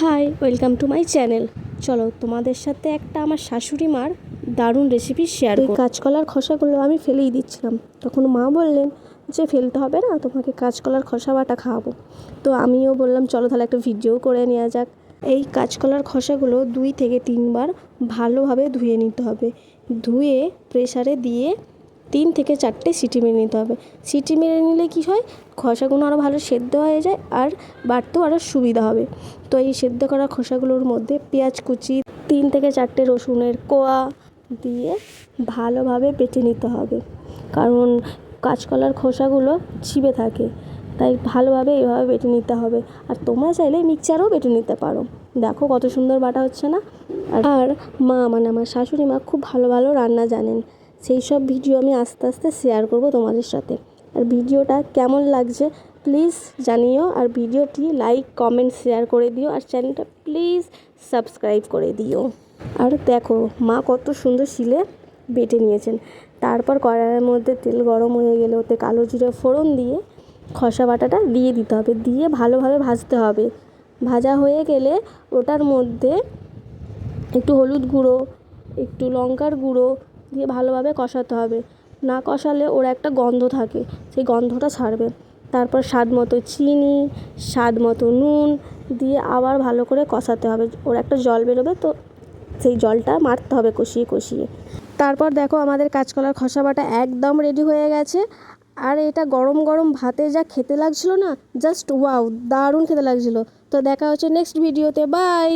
Hi welcome to my channel. চলো তোমাদের সাথে একটা আমার শাশুড়ি মার দারুণ রেসিপি শেয়ার করি কাঁচকলার খোসাগুলো আমি ফেলেই দিচ্ছিলাম। তখন মা বললেন যে ফেলতে হবে না তোমাকে কাঁচকলার খোসা বাটা খাওয়াবো। তো আমিও বললাম চলো তাহলে একটা ভিডিও করে নেওয়া যাক। এই কাঁচকলার খোসাগুলো দুই থেকে তিনবার ভালোভাবে ধুয়ে নিতে হবে। ধুয়ে প্রেসারে দিয়ে তিন থেকে চারটে সিটি মেরে নিতে হবে। সিটি মেরে নিলে কী হয়? খোসাগুলো আরও ভালো সেদ্ধ হয়ে যায় আর বাড়তেও আরও সুবিধা হবে। তো এই সেদ্ধ করা খোসাগুলোর মধ্যে পেঁয়াজ কুচি, তিন থেকে চারটে রসুনের কোয়া দিয়ে ভালোভাবে বেটে নিতে হবে। কারণ কাঁচকলার খোসাগুলো ছিপে থাকে, তাই ভালোভাবে এইভাবে বেটে নিতে হবে। আর তোমরা চাইলে মিক্সচারেও বেটে নিতে পারো। দেখো কত সুন্দর বাটা হচ্ছে না? আর মা মানে আমার শাশুড়ি মা খুব ভালো ভালো রান্না জানেন। সেই সব ভিডিও আমি আস্তে আস্তে শেয়ার করব তোমাদের সাথে। আর ভিডিওটা কেমন লাগছে প্লিজ জানিও। আর ভিডিওটি লাইক কমেন্ট শেয়ার করে দিও। আর চ্যানেলটা প্লিজ সাবস্ক্রাইব করে দিও। আর দেখো, মা কত সুন্দর শিলে বেটে নিয়েছেন। তারপর কড়াইয়ের মধ্যে তেল গরম হয়ে গেলে ওতে কালো জিরে ফোড়ন দিয়ে খসা বাটাটা দিয়ে দিতে হবে। দিয়ে ভালোভাবে ভাজতে হবে। ভাজা হয়ে গেলে ওটার মধ্যে একটু হলুদ গুঁড়ো, একটু লঙ্কার গুঁড়ো দিয়ে ভালোভাবে কষাতে হবে। না কষালে ওর একটা গন্ধ থাকে, সেই গন্ধটা ছাড়বে। তারপর স্বাদ মতো চিনি, স্বাদ মতো নুন দিয়ে আবার ভালো করে কষাতে হবে। ওর একটা জল বেরোবে তো সেই জলটা মারতে হবে কষিয়ে কষিয়ে। তারপর দেখো আমাদের কাঁচকলার খসা বাটা একদম রেডি হয়ে গেছে। আর এটা গরম গরম ভাতে যা খেতে লাগছিল না জাস্ট ওয়াও দারুণ খেতে লাগছিল। তো দেখা হচ্ছে নেক্সট ভিডিওতে বাই